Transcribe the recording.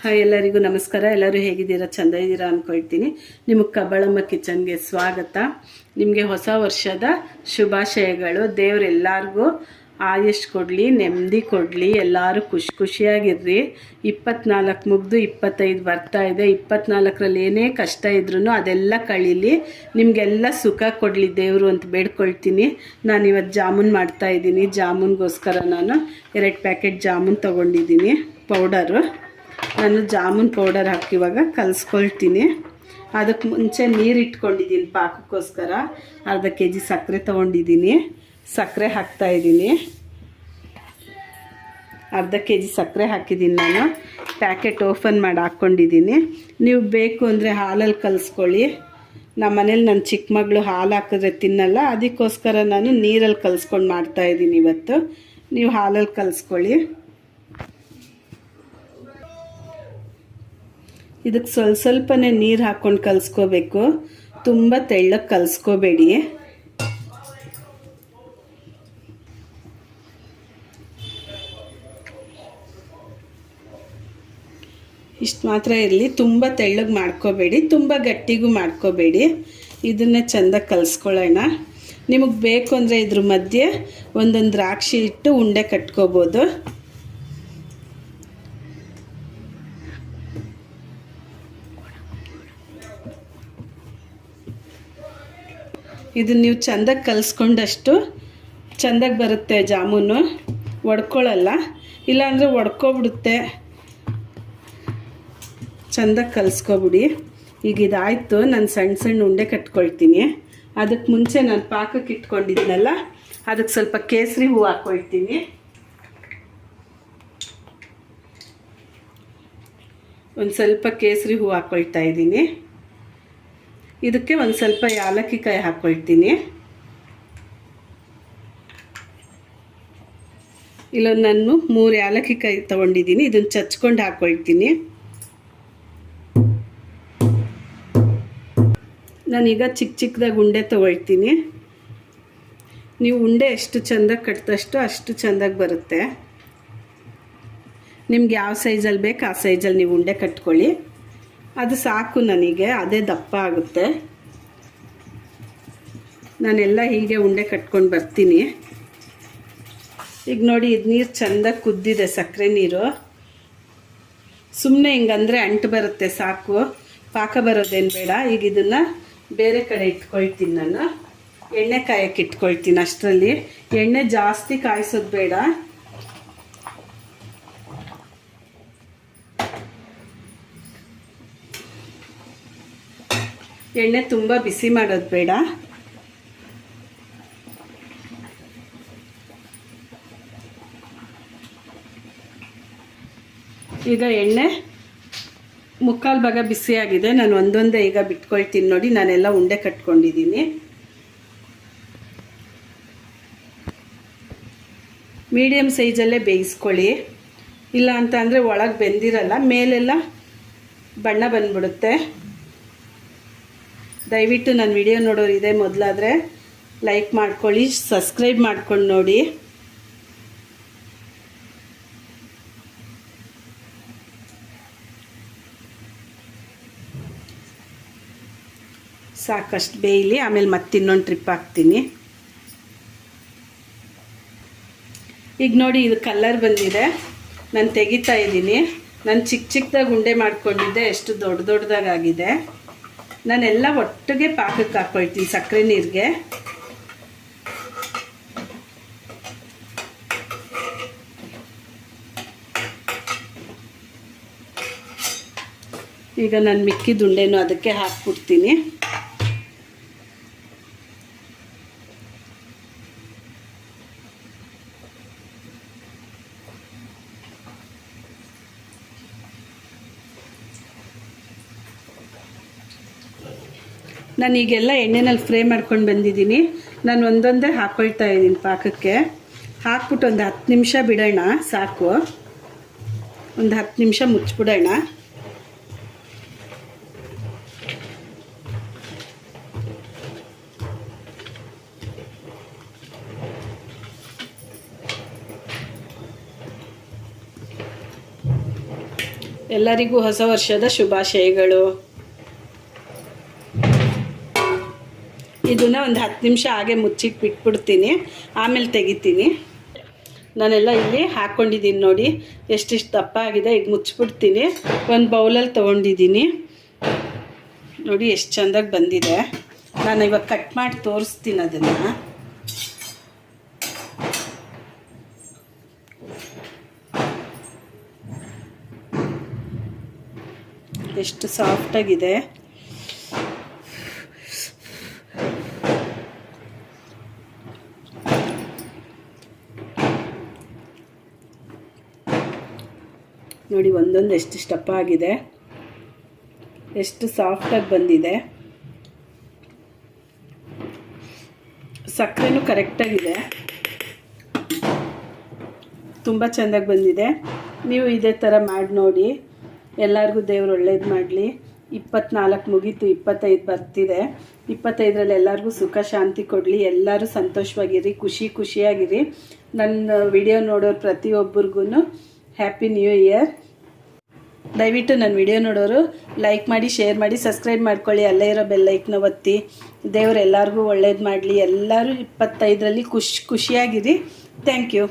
Hi, ಎಲ್ಲರಿಗೂ ನಮಸ್ಕಾರ. ಎಲ್ಲರೂ ಹೇಗಿದ್ದೀರಾ? ಚಂದ ಇದ್ದೀರಾ ಅಂದ್ಕೊಳ್ತೀನಿ ನಿಮಗೆ ಕಬಳಮ್ಮ ಕಿಚನ್ಗೆ ಸ್ವಾಗತ. ನಿಮಗೆ ಹೊಸ ವರ್ಷದ ಶುಭಾಶಯಗಳು. ದೇವರೆಲ್ಲರಿಗೂ ಆಯುಷ್ ಕೊಡಲಿ, ನೆಮ್ಮದಿ ಕೊಡಲಿ. ಎಲ್ಲರೂ ಖುಷಿ ಖುಷಿಯಾಗಿರ್ರಿ. ಇಪ್ಪತ್ನಾಲ್ಕು ಮುಗ್ದು ಇಪ್ಪತ್ತೈದು ಬರ್ತಾ ಇದೆ. ಇಪ್ಪತ್ನಾಲ್ಕರಲ್ಲಿ ಏನೇ ಕಷ್ಟ ಇದ್ರೂ ಅದೆಲ್ಲ ಕಳೀಲಿ. ನಿಮಗೆಲ್ಲ ಸುಖ ಕೊಡಲಿ ದೇವರು ಅಂತ ಬೇಡ್ಕೊಳ್ತೀನಿ. ನಾನು ಇವತ್ತು ಜಾಮೂನ್ ಮಾಡ್ತಾ ಇದ್ದೀನಿ. ಜಾಮೂನ್ಗೋಸ್ಕರ ನಾನು ಎರಡು ಪ್ಯಾಕೆಟ್ ಜಾಮೂನ್ ತೊಗೊಂಡಿದ್ದೀನಿ. ಪೌಡರು. ನಾನು ಜಾಮೂನ್ ಪೌಡರ್ ಹಾಕಿ ಇವಾಗ ಕಲಿಸ್ಕೊಳ್ತೀನಿ. ಅದಕ್ಕೆ ಮುಂಚೆ ನೀರು ಇಟ್ಕೊಂಡಿದ್ದೀನಿ ಪಾಕಕ್ಕೋಸ್ಕರ. ಅರ್ಧ ಕೆ ಜಿ ಸಕ್ಕರೆ ತೊಗೊಂಡಿದ್ದೀನಿ ಸಕ್ಕರೆ ಹಾಕ್ತಾಯಿದ್ದೀನಿ ಅರ್ಧ ಕೆ ಜಿ ಸಕ್ಕರೆ ಹಾಕಿದ್ದೀನಿ ನಾನು. ಪ್ಯಾಕೆಟ್ ಓಪನ್ ಮಾಡಿ ಹಾಕ್ಕೊಂಡಿದ್ದೀನಿ ನೀವು ಬೇಕು ಅಂದರೆ ಹಾಲಲ್ಲಿ ಕಲಿಸ್ಕೊಳ್ಳಿ. ನಮ್ಮ ಮನೇಲಿ ನನ್ನ ಚಿಕ್ಕ ಮಗಳು ಹಾಲು ಹಾಕಿದ್ರೆ ತಿನ್ನಲ್ಲ. ಅದಕ್ಕೋಸ್ಕರ ನಾನು ನೀರಲ್ಲಿ ಕಲಿಸ್ಕೊಂಡು ಮಾಡ್ತಾಯಿದ್ದೀನಿ ಇವತ್ತು. ನೀವು ಹಾಲಲ್ಲಿ ಕಲಿಸ್ಕೊಳ್ಳಿ. ಇದಕ್ಕೆ ಸ್ವಲ್ಪ ಸ್ವಲ್ಪನೇ ನೀರು ಹಾಕ್ಕೊಂಡು ಕಲಿಸ್ಕೋಬೇಕು. ತುಂಬ ತೆಳ್ಳಗೆ ಕಲಿಸ್ಕೋಬೇಡಿ. ಇಷ್ಟು ಮಾತ್ರ ಇರಲಿ. ತುಂಬ ತೆಳ್ಳಗೆ ಮಾಡ್ಕೋಬೇಡಿ. ತುಂಬ ಗಟ್ಟಿಗೂ ಮಾಡ್ಕೋಬೇಡಿ. ಇದನ್ನೇ ಚೆಂದ ಕಲಿಸ್ಕೊಳ್ಳೋಣ. ನಿಮಗೆ ಬೇಕು ಅಂದರೆ ಇದ್ರ ಮಧ್ಯೆ ಒಂದೊಂದು ದ್ರಾಕ್ಷಿ ಇಟ್ಟು ಉಂಡೆ ಕಟ್ಕೋಬೋದು. ಇದನ್ನು ನೀವು ಚೆಂದಾಗಿ ಕಲಿಸ್ಕೊಂಡಷ್ಟು ಚೆಂದಾಗಿ ಬರುತ್ತೆ ಜಾಮೂನು. ಒಡ್ಕೊಳ್ಳಲ್ಲ ಇಲ್ಲಾಂದರೆ ಒಡ್ಕೊಬಿಡುತ್ತೆ. ಚೆಂದಾಗಿ ಕಲಿಸ್ಕೊಬಿಡಿ. ಈಗ ಇದಾಯಿತು. ನಾನು ಸಣ್ಣ ಸಣ್ಣ ಉಂಡೆ ಕಟ್ಕೊಳ್ತೀನಿ. ಅದಕ್ಕೆ ಮುಂಚೆ ನಾನು ಪಾಕಕ್ಕೆ ಇಟ್ಕೊಂಡಿದ್ನಲ್ಲ ಅದಕ್ಕೆ ಸ್ವಲ್ಪ ಕೇಸರಿ ಹೂವು ಹಾಕ್ಕೊಳ್ತೀನಿ ಒಂದು ಸ್ವಲ್ಪ ಕೇಸರಿ ಹೂವು ಹಾಕ್ಕೊಳ್ತಾ ಇದ್ದೀನಿ. ಇದಕ್ಕೆ ಒಂದು ಸ್ವಲ್ಪ ಯಾಲಕ್ಕಿ ಕಾಯಿ ಹಾಕ್ಕೊಳ್ತೀನಿ ಇಲ್ಲೊಂದು ನಾನು ಮೂರು ಯಾಲಕ್ಕಿ ಕಾಯಿ ತೊಗೊಂಡಿದ್ದೀನಿ, ಇದನ್ನು ಚಚ್ಕೊಂಡು ಹಾಕ್ಕೊಳ್ತೀನಿ ನಾನೀಗ ಚಿಕ್ಕ ಚಿಕ್ಕದಾಗಿ ಉಂಡೆ ತೊಗೊಳ್ತೀನಿ. ನೀವು ಉಂಡೆ ಎಷ್ಟು ಚೆಂದಾಗಿ ಕಟ್ತಷ್ಟು ಅಷ್ಟು ಚೆಂದಾಗಿ ಬರುತ್ತೆ. ನಿಮ್ಗೆ ಯಾವ ಸೈಜಲ್ಲಿ ಬೇಕು ಆ ಸೈಜಲ್ಲಿ ನೀವು ಉಂಡೆ ಕಟ್ಕೊಳ್ಳಿ. ಅದು ಸಾಕು ನನಗೆ, ಅದೇ ದಪ್ಪ ಆಗುತ್ತೆ. ನಾನೆಲ್ಲ ಹೀಗೆ ಉಂಡೆ ಕಟ್ಕೊಂಡು ಬರ್ತೀನಿ. ಈಗ ನೋಡಿ, ಇದು ನೀರು ಚೆಂದಾಗಿ ಕುದ್ದಿದೆ ಸಕ್ಕರೆ ನೀರು. ಸುಮ್ಮನೆ ಹಿಂಗಂದರೆ ಅಂಟು ಬರುತ್ತೆ ಸಾಕು. ಪಾಕ ಬರೋದೇನು ಬೇಡ. ಈಗ ಇದನ್ನು ಬೇರೆ ಕಡೆ ಇಟ್ಕೊಳ್ತೀನಿ ನಾನು. ಎಣ್ಣೆ ಕಾಯಕ್ಕೆ ಇಟ್ಕೊಳ್ತೀನಿ ಅಷ್ಟರಲ್ಲಿ. ಎಣ್ಣೆ ಜಾಸ್ತಿ ಕಾಯಿಸೋದು ಬೇಡ. ಎಣ್ಣೆ ತುಂಬ ಬಿಸಿ ಮಾಡೋದು ಬೇಡ. ಈಗ ಎಣ್ಣೆ ಮುಕ್ಕಾಲು ಭಾಗ ಬಿಸಿಯಾಗಿದೆ. ನಾನು ಒಂದೊಂದೇ ಈಗ ಬಿಟ್ಕೊಳ್ತೀನಿ ನೋಡಿ, ನಾನೆಲ್ಲ ಉಂಡೆ ಕಟ್ಕೊಂಡಿದ್ದೀನಿ. ಮೀಡಿಯಮ್ ಸೈಜಲ್ಲೇ ಬೇಯಿಸ್ಕೊಳ್ಳಿ. ಇಲ್ಲ ಅಂತ ಅಂದರೆ ಒಳಗೆ ಬೆಂದಿರಲ್ಲ, ಮೇಲೆಲ್ಲ ಬಣ್ಣ ಬಂದ್ಬಿಡುತ್ತೆ. ದಯವಿಟ್ಟು ನನ್ನ ವಿಡಿಯೋ ನೋಡೋರು ಇದೆ ಮೊದಲಾದರೆ ಲೈಕ್ ಮಾಡ್ಕೊಳ್ಳಿ, ಸಬ್ಸ್ಕ್ರೈಬ್ ಮಾಡ್ಕೊಂಡು ನೋಡಿ. ಸಾಕಷ್ಟು ಬೇಯಲಿ, ಆಮೇಲೆ ಮತ್ತೆ ಇನ್ನೊಂದು ಟ್ರಿಪ್ ಹಾಕ್ತೀನಿ. ಈಗ ನೋಡಿ ಇದು ಕಲರ್ ಬಂದಿದೆ. ನಾನು ತೆಗಿತಾ ಇದ್ದೀನಿ. ನಾನು ಚಿಕ್ಕ ಚಿಕ್ಕದಾಗಿ ಉಂಡೆ ಮಾಡ್ಕೊಂಡಿದ್ದೆ, ಎಷ್ಟು ದೊಡ್ಡ ದೊಡ್ಡದಾಗಿದೆ ನಾನೆಲ್ಲ ಒಟ್ಟಿಗೆ ಪಾಕಕ್ಕೆ ಹಾಕೊಳ್ತೀನಿ ಸಕ್ಕರೆ ನೀರಿಗೆ. ಈಗ ನಾನು ಮಿಕ್ಕಿದ ಉಂಡೆನೂ ಅದಕ್ಕೆ ಹಾಕ್ಬಿಡ್ತೀನಿ. ನಾನು ಈಗೆಲ್ಲ ಎಣ್ಣೆನಲ್ಲಿ ಫ್ರೈ ಮಾಡ್ಕೊಂಡು ಬಂದಿದ್ದೀನಿ. ನಾನು ಒಂದೊಂದೇ ಹಾಕ್ಕೊಳ್ತಾ ಇದ್ದೀನಿ ಪಾಕಕ್ಕೆ. ಹಾಕ್ಬಿಟ್ಟು ಒಂದು ಹತ್ತು ನಿಮಿಷ ಬಿಡೋಣ, ಸಾಕು. ಒಂದು ಹತ್ತು ನಿಮಿಷ ಮುಚ್ಚಿಬಿಡೋಣ. ಎಲ್ಲರಿಗೂ ಹೊಸ ವರ್ಷದ ಶುಭಾಶಯಗಳು. ಇದನ್ನ ಒಂದು ಹತ್ತು ನಿಮಿಷ ಹಾಗೆ ಮುಚ್ಚಿಟ್ಟು ಬಿಟ್ಬಿಡ್ತೀನಿ. ಆಮೇಲೆ ತೆಗಿತೀನಿ. ನಾನೆಲ್ಲ ಇಲ್ಲಿ ಹಾಕ್ಕೊಂಡಿದ್ದೀನಿ ನೋಡಿ. ಎಷ್ಟಿಷ್ಟು ದಪ್ಪ ಆಗಿದೆ ಈಗ ಮುಚ್ಚಿಬಿಡ್ತೀನಿ ಒಂದು ಬೌಲಲ್ಲಿ ತೊಗೊಂಡಿದ್ದೀನಿ ನೋಡಿ, ಎಷ್ಟು ಚೆಂದಾಗಿ ಬಂದಿದೆ. ನಾನು ಇವಾಗ ಕಟ್ ಮಾಡಿ ತೋರಿಸ್ತೀನಿ ಅದನ್ನು. ಎಷ್ಟು ಸಾಫ್ಟಾಗಿದೆ ನೋಡಿ, ಒಂದೊಂದು ಎಷ್ಟು ಸ್ಟಪ್ ಆಗಿದೆ. ಎಷ್ಟು ಸಾಫ್ಟಾಗಿ ಬಂದಿದೆ. ಸಕ್ಕರೆನೂ ಕರೆಕ್ಟಾಗಿದೆ ತುಂಬ ಚೆಂದಾಗಿ ಬಂದಿದೆ. ನೀವು ಇದೇ ಥರ ಮಾಡಿ ನೋಡಿ. ಎಲ್ಲರಿಗೂ ದೇವ್ರು ಒಳ್ಳೇದು ಮಾಡಲಿ. ಇಪ್ಪತ್ನಾಲ್ಕು ಮುಗೀತು, ಇಪ್ಪತ್ತೈದು ಬರ್ತಿದೆ. ಇಪ್ಪತ್ತೈದರಲ್ಲಿ ಎಲ್ಲರಿಗೂ ಸುಖ, ಶಾಂತಿ ಕೊಡಲಿ. ಎಲ್ಲರೂ ಸಂತೋಷವಾಗಿರಿ, ಖುಷಿ, ಖುಷಿಯಾಗಿರಿ. ನನ್ನ ವಿಡಿಯೋ ನೋಡೋರು ಪ್ರತಿಯೊಬ್ಬರಿಗೂ ಹ್ಯಾಪಿ ನ್ಯೂ ಇಯರ್ ದಯವಿಟ್ಟು ನನ್ನ ವಿಡಿಯೋ ನೋಡೋರು ಲೈಕ್ ಮಾಡಿ ಶೇರ್ ಮಾಡಿ ಸಬ್ಸ್ಕ್ರೈಬ್ ಮಾಡ್ಕೊಳ್ಳಿ. ಅಲ್ಲೇ ಇರೋ ಬೆಲ್ಲೈಕ್ನ ಒತ್ತಿ. ದೇವ್ರು ಎಲ್ಲರಿಗೂ ಒಳ್ಳೇದು ಮಾಡಲಿ. ಎಲ್ಲರೂ ಇಪ್ಪತ್ತೈದರಲ್ಲಿ ಖುಷಿ, ಖುಷಿಯಾಗಿರಿ. Thank you